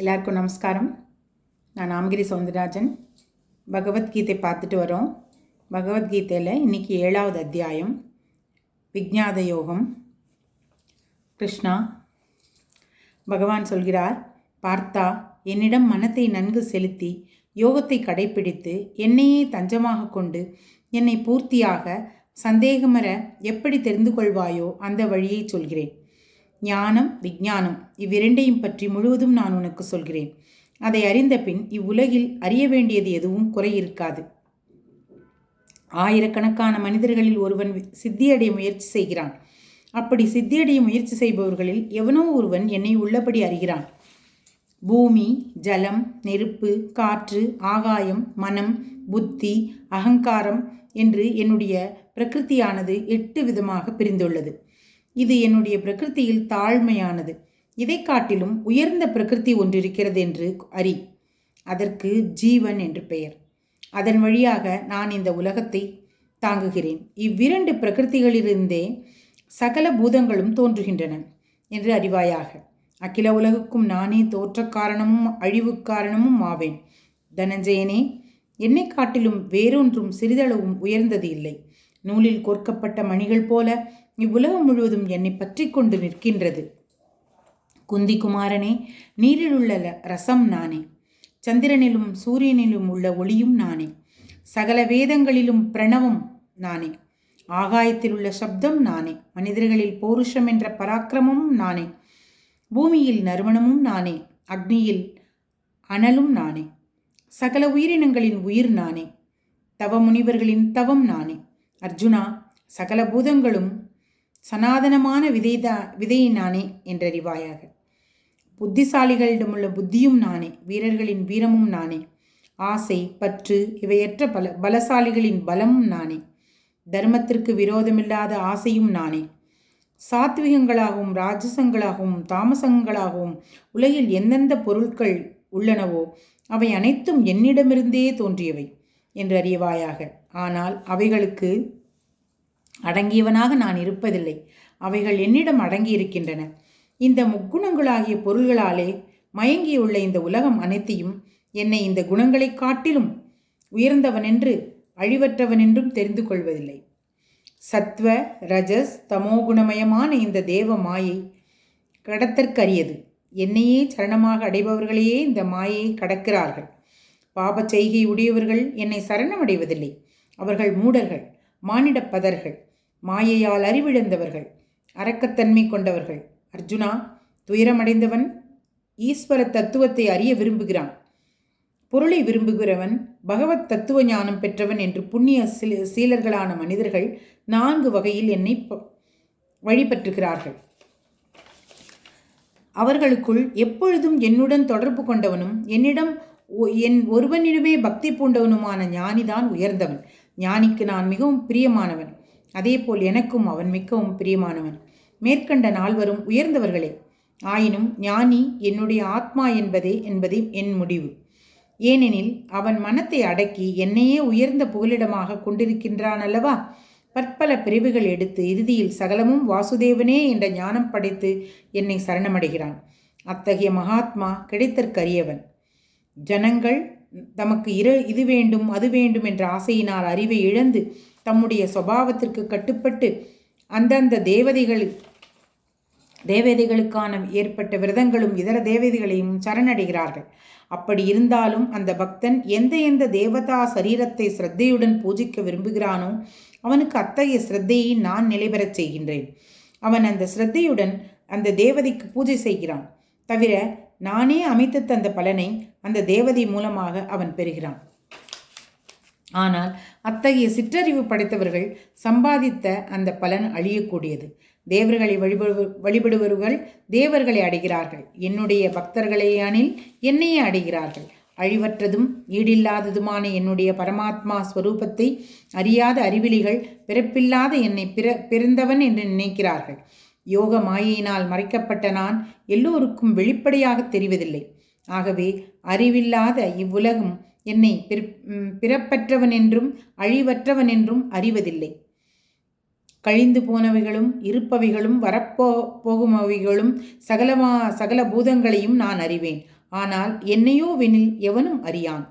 எல்லாருக்கும் நமஸ்காரம். நான் நாமகிரி சவுந்தரராஜன். பகவத்கீதை பார்த்துட்டு வரோம். பகவத்கீதையில் இன்றைக்கி ஏழாவது அத்தியாயம். விஜ்ஞாத யோகம் கிருஷ்ணா பகவான் சொல்கிறார் பார்த்தா என்னிடம் மனத்தை நன்கு செலுத்தி யோகத்தை கடைப்பிடித்து என்னையே தஞ்சமாக கொண்டு என்னை பூர்த்தியாக சந்தேகமர எப்படி தெரிந்து கொள்வாயோ அந்த வழியை சொல்கிறேன். ஞானம் விஞ்ஞானம் இவ்விரண்டையும் பற்றி முழுவதும் நான் உனக்கு சொல்கிறேன். அதை அறிந்த பின் இவ்வுலகில் அறிய வேண்டியது எதுவும் குறையிருக்காது. ஆயிரக்கணக்கான மனிதர்களில் ஒருவன் சித்தியடைய முயற்சி செய்கிறான். அப்படி சித்தியடைய முயற்சி செய்பவர்களில் எவனோ ஒருவன் என்னை உள்ளபடி அறிகிறான். பூமி ஜலம் நெருப்பு காற்று ஆகாயம் மனம் புத்தி அகங்காரம் என்று என்னுடைய பிரகிருத்தியானது எட்டு விதமாக பிரிந்துள்ளது. இது என்னுடைய பிரகிருத்தியில் தாழ்மையானது. இதை காட்டிலும் உயர்ந்த பிரகிருதி ஒன்றிருக்கிறது என்று அறி. அதற்கு ஜீவன் என்று பெயர். அதன் வழியாக நான் இந்த உலகத்தை தாங்குகிறேன். இவ்விரண்டு பிரகிருதிகளிலிருந்தே சகல பூதங்களும் தோன்றுகின்றன என்று அறிவாயாக. அகில உலகுக்கும் நானே தோற்ற காரணமும் அழிவு காரணமும் ஆவேன். தனஞ்சயனே என்னை காட்டிலும் வேறொன்றும் சிறிதளவும் உயர்ந்தது இல்லை. நூலில் கோர்க்கப்பட்ட மணிகள் போல இவ்வுலகம் முழுவதும் என்னை பற்றி கொண்டு நிற்கின்றது. குந்தி குமாரனே நீரில் உள்ள ரசம் நானே. சந்திரனிலும் சூரியனிலும் உள்ள ஒளியும் நானே. சகல வேதங்களிலும் பிரணவம் நானே. ஆகாயத்தில் உள்ள சப்தம் நானே. மனிதர்களில் பௌருஷம் என்ற பராக்கிரமமும் நானே. பூமியில் நறுமணமும் நானே. அக்னியில் அனலும் நானே. சகல உயிரினங்களின் உயிர் நானே. தவ முனிவர்களின் தவம் நானே. அர்ஜுனா சகல பூதங்களும் சனாதனமான விதைதா விதையை நானே என்றறிவாயாக. புத்திசாலிகளிடமுள்ள புத்தியும் நானே வீரர்களின் வீரமும் நானே. ஆசை பற்று இவையற்ற பல பலசாலிகளின் பலமும் நானே. தர்மத்திற்கு விரோதமில்லாத ஆசையும் நானே. சாத்விகங்களாகவும் ராஜசங்களாகவும் தாமசங்களாகவும் உலகில் எந்தெந்த பொருட்கள் உள்ளனவோ அவை அனைத்தும் என்னிடமிருந்தே தோன்றியவை என்று அறியவாயாக ஆனால் அவைகளுக்கு அடங்கியவனாக நான் இருப்பதில்லை. அவைகள் என்னிடம் அடங்கியிருக்கின்றன. இந்த முக்குணங்களாகிய பொருள்களாலே மயங்கியுள்ள இந்த உலகம் அனைத்தையும் என்னை இந்த குணங்களை காட்டிலும் உயர்ந்தவனென்று அழிவற்றவனென்றும் தெரிந்து கொள்வதில்லை. சத்வ ரஜஸ் தமோகுணமயமான இந்த தேவ மாயை கடத்தற்கரியது. என்னையே சரணமாக அடைபவர்களையே இந்த மாயையை கடக்கிறார்கள். பாப செய்கை உடையவர்கள் என்னை சரணமடைவதில்லை அவர்கள் மூடர்கள் மானிடப்பதர்கள் மாயையால் அறிவிழந்தவர்கள் அரக்கத்தன்மை கொண்டவர்கள். அர்ஜுனா துயரமடைந்தவன் ஈஸ்வர தத்துவத்தை அறிய விரும்புகிறான். பொருளை விரும்புகிறவன் பகவத் தத்துவ ஞானம் பெற்றவன் என்று புண்ணிய சீலர்களான மனிதர்கள் நான்கு வகையில் என்னை வழிபற்றுகிறார்கள் அவர்களுக்குள் எப்பொழுதும் என்னுடன் தொடர்பு கொண்டவனும் என்னிடம் என் ஒருவனிடமே பக்தி பூண்டவனுமான ஞானிதான் உயர்ந்தவன். ஞானிக்கு நான் மிகவும் பிரியமானவன். அதேபோல் எனக்கும் அவன் மிகவும் பிரியமானவன். மேற்கண்ட நால்வரும் உயர்ந்தவர்களே ஆயினும் ஞானி என்னுடைய ஆத்மா என்பதே என்பதே என் முடிவு. ஏனெனில் அவன் மனத்தை அடக்கி என்னையே உயர்ந்த புகலிடமாக கொண்டிருக்கின்றான் அல்லவா பற்பல பிரிவுகள் எடுத்து இறுதியில் சகலமும் வாசுதேவனே என்ற ஞானம் படைத்து என்னை சரணமடைகிறான். அத்தகைய மகாத்மா கிடைத்தற்கரியவன். ஜனங்கள் தமக்கு இரு இது வேண்டும் அது வேண்டும் என்ற ஆசையினால் அறிவை இழந்து தம்முடைய சுபாவத்திற்கு கட்டுப்பட்டு அந்தந்த தேவதைகள் தேவதைகளுக்கான ஏற்பட்ட விரதங்களும் இதர தேவதைகளையும் சரணடைகிறார்கள். அப்படி இருந்தாலும் அந்த பக்தன் எந்த எந்த தேவதா சரீரத்தை சிரத்தையுடன் பூஜிக்க விரும்புகிறானோ அவனுக்கு அத்தகைய சிரத்தையை நான் நிலைபெறச் செய்கின்றேன். அவன் அந்த சிரத்தையுடன் அந்த தேவதைக்கு பூஜை செய்கிறான். தவிர நானே அமைத்து தந்த பலனை அந்த தேவதை மூலமாக அவன் பெறுகிறான். ஆனால் அத்தகைய சிற்றறிவு படைத்தவர்கள் சம்பாதித்த அந்த பலன் அழியக்கூடியது. தேவர்களை வழிபடு வழிபடுபவர்கள் தேவர்களை அடைகிறார்கள். என்னுடைய பக்தர்களையானில் என்னையே அடைகிறார்கள். அழிவற்றதும் ஈடில்லாததுமான என்னுடைய பரமாத்மா ஸ்வரூபத்தை அறியாத அறிவிலிகள் பிறப்பில்லாத என்னை பிற பிறந்தவன் என்று நினைக்கிறார்கள். யோக மாயையினால் மறைக்கப்பட்ட நான் எல்லோருக்கும் வெளிப்படையாக தெரிவதில்லை. ஆகவே அறிவில்லாத இவ்வுலகம் என்னை பிறப்பற்றவன் என்றும் அழிவற்றவன் என்றும் அறிவதில்லை. கழிந்து போனவைகளும் இருப்பவைகளும் வரப்போ போகுமவைகளும் சகலமா சகல பூதங்களையும் நான் அறிவேன். ஆனால் என்னையோ வெனில் எவனும் அறியான்.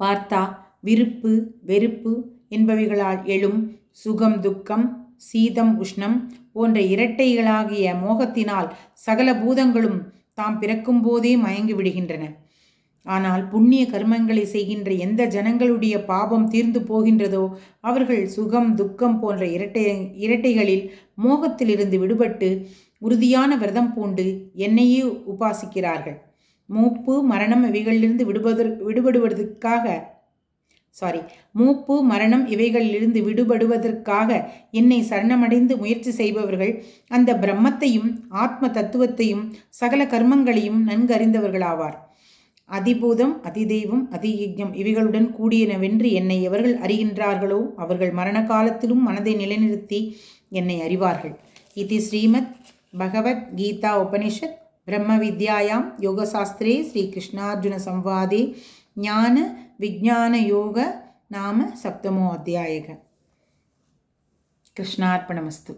பார்த்தா விருப்பு வெறுப்பு என்பவைகளால் எழும் சுகம் துக்கம் சீதம் உஷ்ணம் போன்ற இரட்டைகளாகிய மோகத்தினால் சகல பூதங்களும் தாம் பிறக்கும்போதே மயங்கி விடுகின்றன. ஆனால் புண்ணிய கர்மங்களை செய்கின்ற எந்த ஜனங்களுடைய பாபம் தீர்ந்து போகின்றதோ அவர்கள் சுகம் துக்கம் போன்ற இரட்டை இரட்டைகளில் மோகத்திலிருந்து விடுபட்டு உறுதியான விரதம் பூண்டு என்னையே உபாசிக்கிறார்கள். மூப்பு மரணம் இவைகளிலிருந்து விடுபதற் விடுபடுவதற்காக சாரி மூப்பு மரணம் இவைகளிலிருந்து விடுபடுவதற்காக என்னை சரணமடைந்து முயற்சி செய்பவர்கள் அந்த பிரம்மத்தையும் ஆத்ம தத்துவத்தையும் சகல கர்மங்களையும் நன்கறிந்தவர்களாவார். அதிபூதம் அதிதெய்வம் அதியஜம் இவைகளுடன் கூடியனவென்று என்னை எவர்கள் அறிகின்றார்களோ அவர்கள் மரண காலத்திலும் மனதை நிலைநிறுத்தி என்னை அறிவார்கள். இது ஸ்ரீமத் பகவத் கீதா உபனிஷத் பிரம்ம வித்யாயாம் யோகசாஸ்திரே ஸ்ரீ கிருஷ்ணார்ஜுன சம்வாதே ஞான விஜான யோக நாம சப்தமோ அத்தியாயக. கிருஷ்ணார்ப்பணமஸ்து